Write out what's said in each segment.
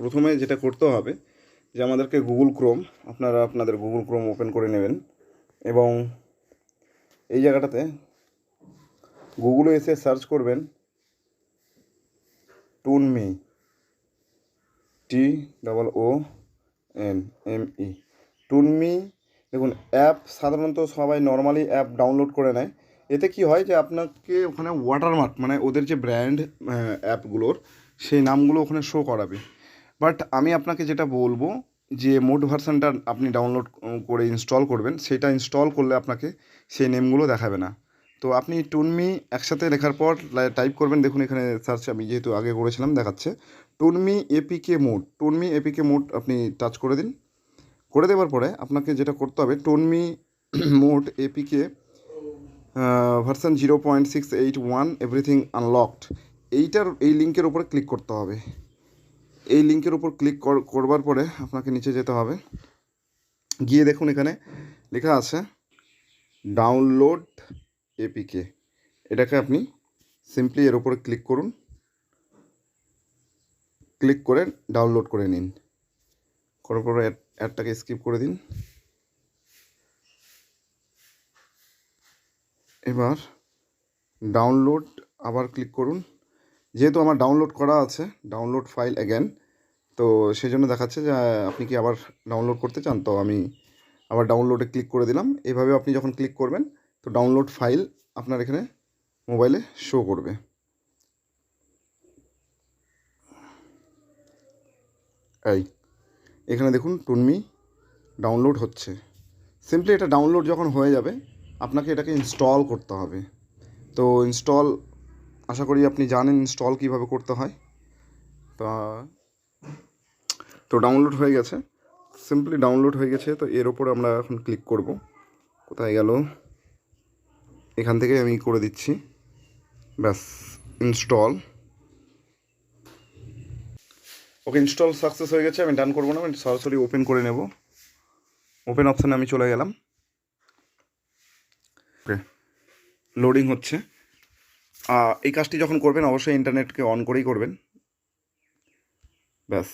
প্রথমে যেটা করতে হবে যে আমাদেরকে গুগল ক্রোম আপনারা আপনাদের গুগল ক্রোম ওপেন করে নেবেন এবং এই জায়গাটাতে গুগলে এসে সার্চ করবেন Toonme T double O N M E Toonme দেখুন অ্যাপ সাধারণত সবাই নর্মালি অ্যাপ ডাউনলোড করে নেয়। এতে কি হয় যে আপনাকে ওখানে ওয়াটারমার্ক মানে ওদের যে ব্র্যান্ড অ্যাপগুলোর সেই নামগুলো ওখানে শো করাবে। বাট আমি আপনাকে যেটা বলব যে মোড ভার্সানটা আপনি ডাউনলোড করে ইনস্টল করবেন, সেটা ইনস্টল করলে আপনাকে সেই নেমগুলো দেখাবে না। তো আপনি টুনমি একসাথে লেখার পর টাইপ করবেন, দেখুন এখানে সার্চ, আমি যেহেতু আগে করেছিলাম, দেখাচ্ছে। Toonme APK mod, Toonme APK mod আপনি টাচ করে দিন। করে দেওয়ার পরে আপনাকে যেটা করতে হবে, Toonme mod APK version zero point six eight one everything unlocked এইটার, এই লিঙ্কের উপরে ক্লিক করতে হবে। এই লিঙ্কের উপর ক্লিক করবার পরে আপনাকে নিচে যেতে হবে। গিয়ে দেখুন এখানে লেখা আছে ডাউনলোড এপিকে এটাকে আপনি সিম্পলি এর উপরে ক্লিক করুন। ক্লিক করে ডাউনলোড করে নিন। করার পরে অ্যাডটাকে স্কিপ করে দিন। এবার ডাউনলোড আবার ক্লিক করুন। যেহেতু আমার ডাউনলোড করা আছে ডাউনলোড ফাইল অ্যাগেন তো সেই জন্য দেখাচ্ছে যে, আপনি কি আবার ডাউনলোড করতে চান? তো আমি আবার ডাউনলোডে ক্লিক করে দিলাম। এভাবে আপনি যখন ক্লিক করবেন, তো ডাউনলোড ফাইল আপনার এখানে মোবাইলে শো করবে। এই, এখানে দেখুন টুনমি ডাউনলোড হচ্ছে। সিম্পলি এটা ডাউনলোড যখন হয়ে যাবে, আপনাকে এটাকে ইনস্টল করতে হবে। তো ইনস্টল আশা করি আপনি জানেন ইনস্টল কীভাবে করতে হয়। তা তো ডাউনলোড হয়ে গেছে। সিম্পলি ডাউনলোড হয়ে গেছে, তো এর ওপরে আমরা এখন ক্লিক করব। কোথায় গেল? এখান থেকে আমি করে দিচ্ছি। ব্যাস ইনস্টল ওকে ইনস্টল সাকসেস হয়ে গেছে, আমি ডান করব না, আমি সরাসরি ওপেন করে নেব। ওপেন অপশানে আমি চলে গেলাম। ওকে লোডিং হচ্ছে। এই কাজটি যখন করবেন, অবশ্যই ইন্টারনেটকে অন করেই করবেন। ব্যাস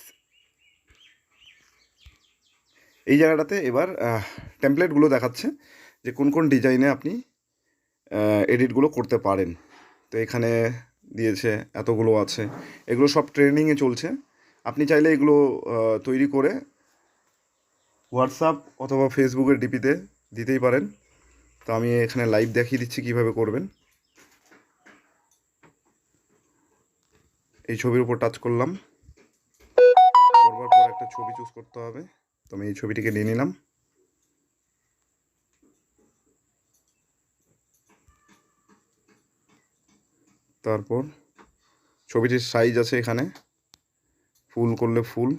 এই জায়গাটাতে এবার টেমপ্লেটগুলো দেখাচ্ছে যে কোন কোন ডিজাইনে আপনি এডিটগুলো করতে পারেন। তো এখানে দিয়েছে, এতগুলো আছে। এগুলো সব ট্রেনিংয়ে চলছে। আপনি চাইলে এগুলো তৈরি করে হোয়াটসঅ্যাপ অথবা ফেসবুকের ডিপিতে দিতেই পারেন। তো আমি এখানে লাইভ দেখিয়ে দিচ্ছি কীভাবে করবেন। এই ছবির উপর টাচ করলাম। করবার পর একটা ছবি চুজ করতে হবে। তো আমি এই ছবিটিকে নিয়ে নিলাম। তারপর ছবিটির সাইজ আছে এখানে। ফুল করলে ফুল।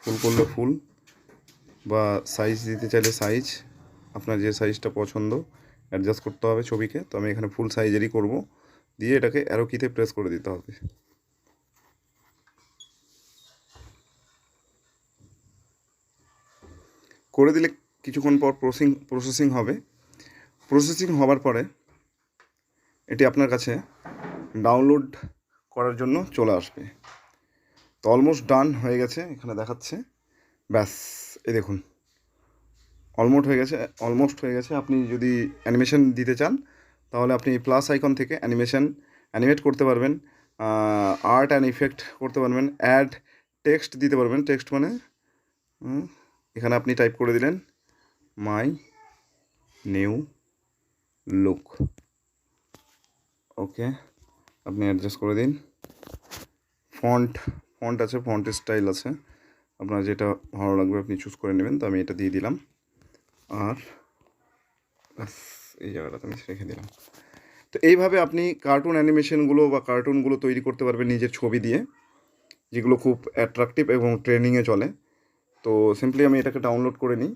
ফুল করলে ফুল। বা সাইজ দিতে চাইলে সাইজ আপনার যে সাইজটা পছন্দ অ্যাডজাস্ট করতে হবে ছবিকে। তো আমি এখানে ফুল সাইজেরই করব। দিয়ে এটাকে অ্যারো কিতে প্রেস করে দিতে হবে। করে দিলে কিছুক্ষণ পর প্রসেসিং প্রসেসিং হবে। প্রসেসিং হবার পরে এটি আপনার কাছে ডাউনলোড করার জন্য চলে আসবে। তো অলমোস্ট ডান হয়ে গেছে, এখানে দেখাচ্ছে। ব্যাস, এই দেখুন। অলমোস্ট হয়ে গেছে অলমোস্ট হয়ে গেছে। আপনি যদি অ্যানিমেশন দিতে চান, তাহলে আপনি প্লাস আইকন থেকে অ্যানিমেশন অ্যানিমেট করতে পারবেন আর্ট অ্যান্ড ইফেক্ট করতে পারবেন অ্যাড টেক্সট দিতে পারবেন। টেক্সট মানে এখানে আপনি টাইপ করে দিলেন মাই নিউ লুক ওকে আপনি অ্যাডজাস্ট করে দিন। ফন্ট ফন্ট আছে ফন্ট স্টাইল আছে। আপনার যেটা ভালো লাগবে আপনি চুজ করে নেবেন, তো আমি এটা দিয়ে দিলাম। আর এই জায়গাটাতে আমি রেখে দিলাম। তো এইভাবে আপনি কার্টুন অ্যানিমেশনগুলো বা কার্টুনগুলো তৈরি করতে পারবেন নিজের ছবি দিয়ে, যেগুলো খুব অ্যাট্রাকটিভ এবং ট্রেনিংয়ে চলে। তো সিম্পলি আমি এটাকে ডাউনলোড করে নিই।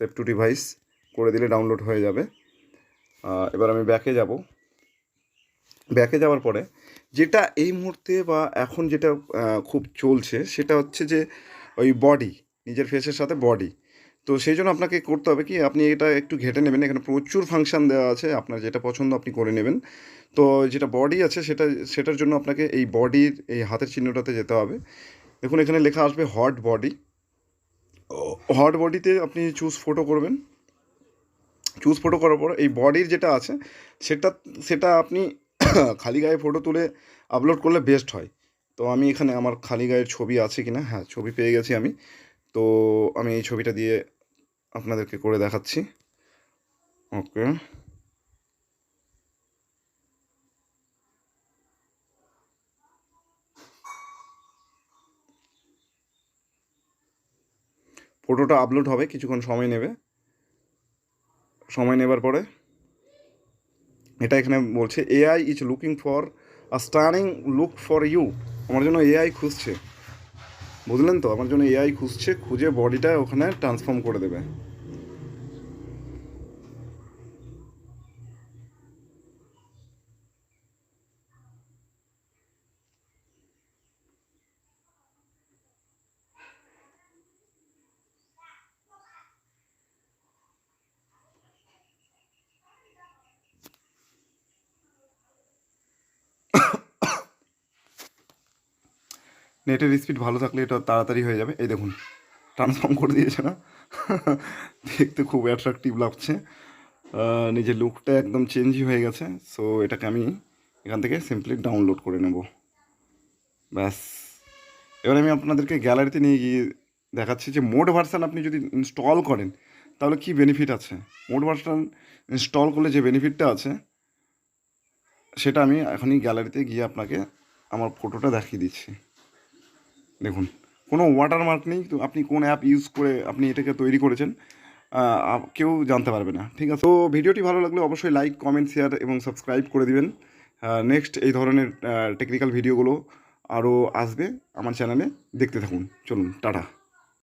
সেভ টু ডিভাইস করে দিলে ডাউনলোড হয়ে যাবে। এবার আমি ব্যাকে যাব। ব্যাকে যাওয়ার পরে যেটা এই মুহূর্তে বা এখন যেটা খুব চলছে সেটা হচ্ছে যে ওই বডি নিজের ফেসের সাথে বডি তো সেই জন্য আপনাকে করতে হবে কি, আপনি এটা একটু ঘেটে নেবেন। এখানে প্রচুর ফাংশান দেওয়া আছে। আপনার যেটা পছন্দ আপনি করে নেবেন। তো যেটা বডি আছে সেটা, সেটার জন্য আপনাকে এই বডির এই হাতের চিহ্নটাতে যেতে হবে। দেখুন এখানে লেখা আসবে হট বডি হট বডিতে আপনি চুজ ফটো করবেন। চুজ ফটো করার পর এই বডির যেটা আছে, সেটা সেটা আপনি খালি গায়ে ফটো তুলে আপলোড করলে বেস্ট হয়। তো আমি এখানে আমার খালি গায়ের ছবি আছে কি না হ্যাঁ ছবি পেয়ে গেছি আমি। তো আমি এই ছবিটা দিয়ে আপনাদেরকে করে দেখাচ্ছি। ওকে ফটোটা আপলোড হবে, কিছুক্ষণ সময় নেবে। সময় নেবার পরে। এটা এখানে বলছে AI is looking for a stunning look for you আমার জন্য এআই খুঁজছে। বুঝলেন তো? আমার জন্য এআই খুঁজছে, খুঁজে বডিটা ওখানে ট্রান্সফর্ম করে দেবে। নেটের স্পিড ভালো থাকলে এটা তাড়াতাড়ি হয়ে যাবে। এই দেখুন ট্রান্সফর্ম করে দিয়েছে না? দেখতে খুব অ্যাট্রাকটিভ লাগছে। নিজের লুকটা একদম চেঞ্জই হয়ে গেছে। সো এটাকে আমি এখান থেকে সিম্পলি ডাউনলোড করে নেব। ব্যাস। এবার আমি আপনাদেরকে গ্যালারিতে নিয়ে গিয়ে দেখাচ্ছি যে মোড ভার্সান আপনি যদি ইনস্টল করেন, তাহলে কি বেনিফিট আছে? মোড ভার্সান ইনস্টল করলে যে বেনিফিটটা আছে, সেটা আমি এখনই গ্যালারিতে গিয়ে আপনাকে আমার ফটোটা দেখিয়ে দিচ্ছি। দেখুন, কোনো ওয়াটারমার্ক নেই, তো আপনি কোন অ্যাপ ইউজ করে আপনি এটাকে তৈরি করেছেন কেউ জানতে পারবে না, ঠিক আছে? তো ভিডিওটি ভালো লাগলে অবশ্যই লাইক কমেন্ট শেয়ার এবং সাবস্ক্রাইব করে দিবেন। নেক্সট এই ধরনের টেকনিক্যাল ভিডিওগুলো আরও আসবে আমার চ্যানেলে দেখতে থাকুন, চলুন, টাটা।